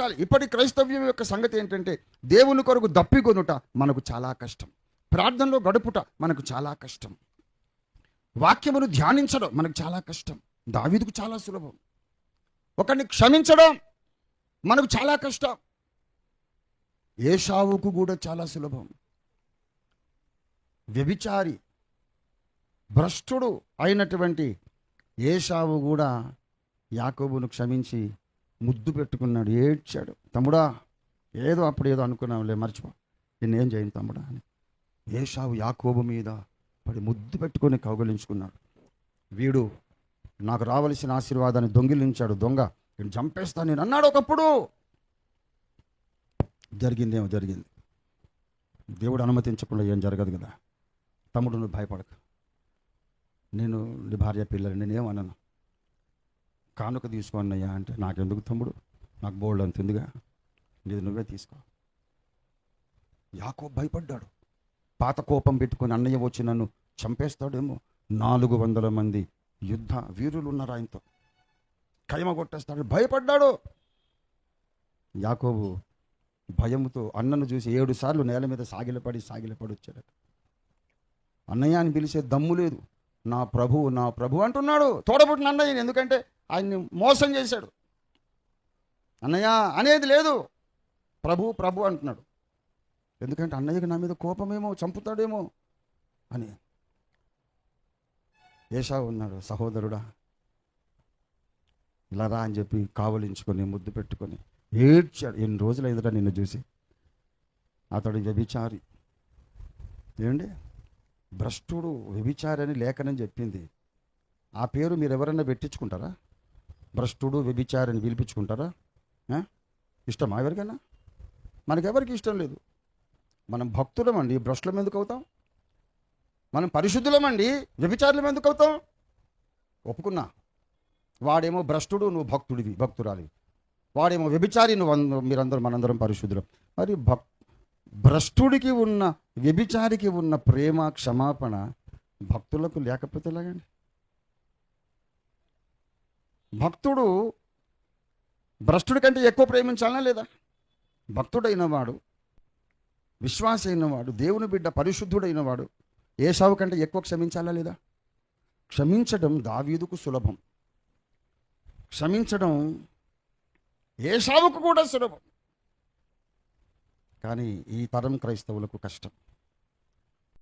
చాలు ఇప్పటి క్రైస్తవ్యం యొక్క సంగతి ఏంటంటే దేవుని కొరకు దప్పికొనుట మనకు చాలా కష్టం. ప్రార్థనలో గడుపుట మనకు చాలా కష్టం. వాక్యమును ధ్యానించడం మనకు చాలా కష్టం. దావీదుకు చాలా సులభం. ఒకరిని క్షమించడం మనకు చాలా కష్టం. ఏషావుకు కూడా చాలా సులభం. వ్యభిచారి భ్రష్టుడు అయినటువంటి ఏషావు కూడా యాకోబును క్షమించి ముద్దు పెట్టుకున్నాడు ఏడ్చాడు. తమ్ముడా ఏదో అప్పుడు ఏదో అనుకున్నాంలే మర్చిపో. నేనేం చేయను తమ్ముడా అని. ఏషావు యాకోబు మీద పడి ముద్దు పెట్టుకొని కౌగలించుకున్నాడు. వీడు నాకు రావలసిన ఆశీర్వాదాన్ని దొంగిలించాడు దొంగ. నేను చంపేస్తాను నేను అన్నాడు ఒకప్పుడు. జరిగిందేమో జరిగింది. దేవుడు అనుమతించకుండా ఏం జరగదు కదా. తమ్ముడు నువ్వు భయపడక. నేను నీ భార్య పిల్లలు నేనేమన్నాను కానుక తీసుకోన్నయ్యా అంటే నాకెందుకు తమ్ముడు? నాకు బోల్డ్ అంత ఉందిగా. నీది నువ్వే తీసుకో. యాకో భయపడ్డాడు. పాత కోపం పెట్టుకొని అన్నయ్య వచ్చి నన్ను చంపేస్తాడేమో. నాలుగు వందల మంది యుద్ధ వీరులు ఉన్నారు ఆయనతో. కైమ కొట్టేస్తాడు భయపడ్డాడు. యాకోబు భయముతో అన్నను చూసి ఏడు సార్లు నేల మీద సాగిలపడి సాగిలపడి వచ్చాడు అన్నయ్య అని పిలిచే దమ్ము లేదు. నా ప్రభువు నా ప్రభు అంటున్నాడు. తోడబుట్టిన అన్నయ్యని ఎందుకంటే ఆయన్ని మోసం చేశాడు. అన్నయ్య అనేది లేదు. ప్రభు ప్రభు అంటున్నాడు. ఎందుకంటే అన్నయ్యకి నా మీద కోపమేమో చంపుతాడేమో అని. ఏషా ఉన్నాడు సహోదరుడా. ఇలా రా అని చెప్పి కావలించుకొని ముద్దు పెట్టుకొని ఏడ్చాడు. ఎన్ని రోజులు అయిందిరా నిన్ను చూసి? అతడు వ్యభిచారి. ఏమండి? భ్రష్టుడు వ్యభిచారి అని లేఖనం చెప్పింది. ఆ పేరు మీరు ఎవరైనా పెట్టించుకుంటారా? భ్రష్టుడు వ్యభిచారిని పిలిపించుకుంటారా? ఇష్టమా ఎవరికైనా? మనకెవరికి ఇష్టం లేదు. మనం భక్తులమండి భ్రష్టులం ఎందుకు అవుతాం? మనం పరిశుద్ధులమండి వ్యభిచారులం ఎందుకు అవుతాం? ఒప్పుకున్నా. వాడేమో భ్రష్టుడు నువ్వు భక్తుడివి భక్తురాలి వాడేమో వ్యభిచారి నువ్వు మీరందరూ మనందరం పరిశుద్ధులం. మరి భక్ భ్రష్టుడికి ఉన్న వ్యభిచారికి ఉన్న ప్రేమ క్షమాపణ భక్తులకు లేకపోతే ఎలాగండి? భక్తుడు భ్రష్టుడి కంటే ఎక్కువ ప్రేమించాలనా లేదా? భక్తుడైన వాడు విశ్వాస అయినవాడు దేవుని బిడ్డ పరిశుద్ధుడైన వాడు ఏసావు కంటే ఎక్కువ క్షమించాలా లేదా? క్షమించడం దావీదుకు సులభం. క్షమించడం ఏసావుకు కూడా సులభం. కానీ ఈ తరం క్రైస్తవులకు కష్టం.